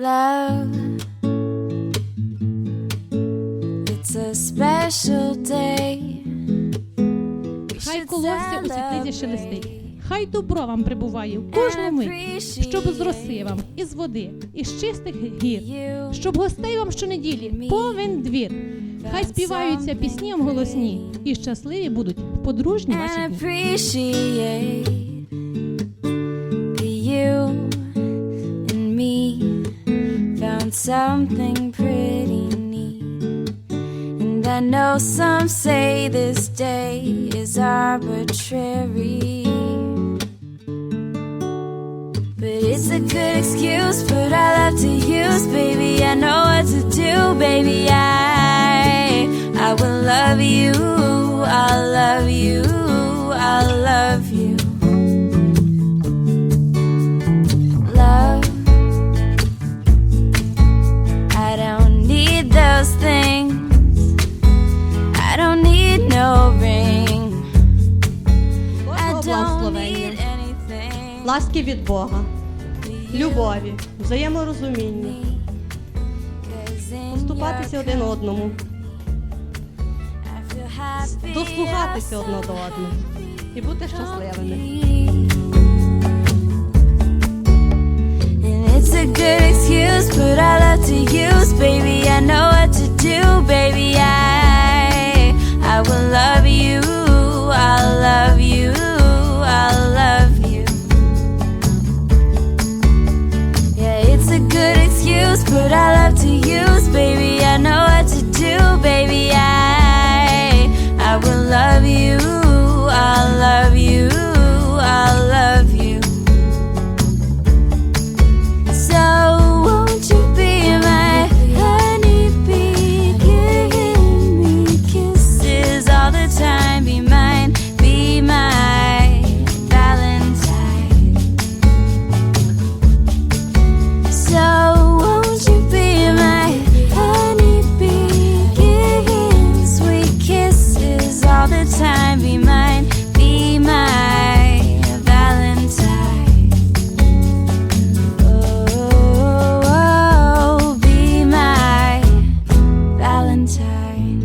Love, it's a special day. Хай колосся у світлиці шелестить. Хай добро вам прибуває в кожну мить, щоб з роси вам із води, із чистих гір, щоб гостей вам щонеділі повен двір. Хай співаються пісні вам голосні, і щасливі будуть подружні ваші дні. Found something pretty neat. And I know some say this day is arbitrary. But it's a good excuse, put our love to use, baby. I know what to do, baby. I I will love you, I'll love you, I'll love you. Благословення, ласки від Бога, любові, взаєморозуміння, поступатися один одному, дослухатися одне до одного. і бути щасливими. It's a good excuse, put our love to use, baby. I know what to do, baby. I put our love to use, baby. I know time.